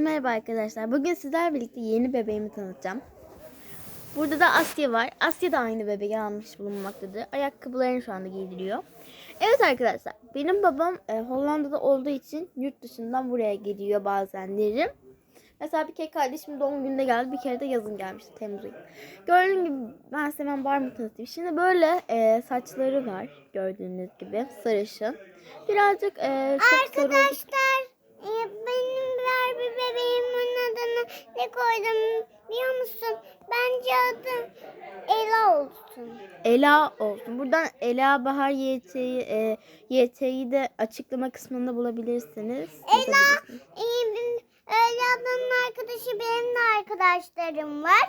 Herkese merhaba arkadaşlar. Bugün sizlerle birlikte yeni bebeğimi tanıtacağım. Burada da Asya var. Asya da aynı bebeği almış bulunmaktadır. Ayakkabılarını şu anda giydiriyor. Evet arkadaşlar. Benim babam e, Hollanda'da olduğu için yurt dışından buraya geliyor bazenleri. Mesela bir kere kardeşim doğum gününde geldi. Bir kere de yazın gelmişti Temmuz ayı. Gördüğünüz gibi ben size hemen barımı tanıtayım. Şimdi böyle e, saçları var. Gördüğünüz gibi sarışın. Birazcık e, çok Arkadaşlar ne koydum biliyor musun? Bence adı Ela olsun. Ela olsun. Buradan Ela Bahar YT'yi e, YT'yi de açıklama kısmında bulabilirsiniz. Ela e, Ela'nın arkadaşı benim de arkadaşlarım var.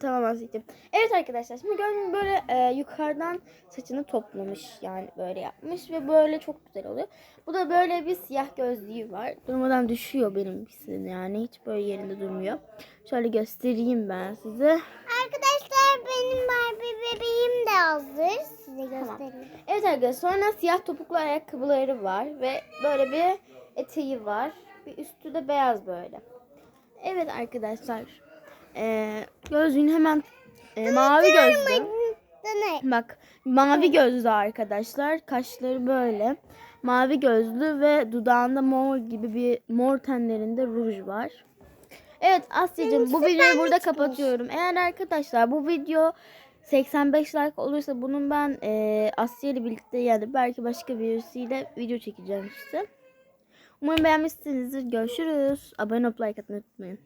Tamam Asya'cığım. Evet arkadaşlar şimdi gördüğünüz böyle e, yukarıdan saçını toplamış yani böyle yapmış ve böyle çok güzel oluyor. Bu da böyle bir siyah gözlüğü var. Durmadan düşüyor benimkisi yani hiç böyle yerinde durmuyor. Şöyle göstereyim ben size. Arkadaşlar benim Barbie bebeğim de hazır. Size göstereyim. Evet arkadaşlar sonra siyah topuklu ayakkabıları var ve böyle bir eteği var. Bir üstü de beyaz böyle. Evet arkadaşlar. Ee, gözlüğün hemen e, mavi gözlü. Bak mavi gözlü arkadaşlar. Kaşları böyle. Mavi gözlü ve dudağında mor gibi bir mor tenlerinde ruj var. Evet Asya'cığım bu videoyu burada kapatıyorum. Eğer arkadaşlar bu video 85 like olursa bunun ben e, Asya ile birlikte yani belki başka birisiyle video çekeceğim işte. Umarım beğenmişsinizdir. Görüşürüz. Abone olup like atmayı unutmayın.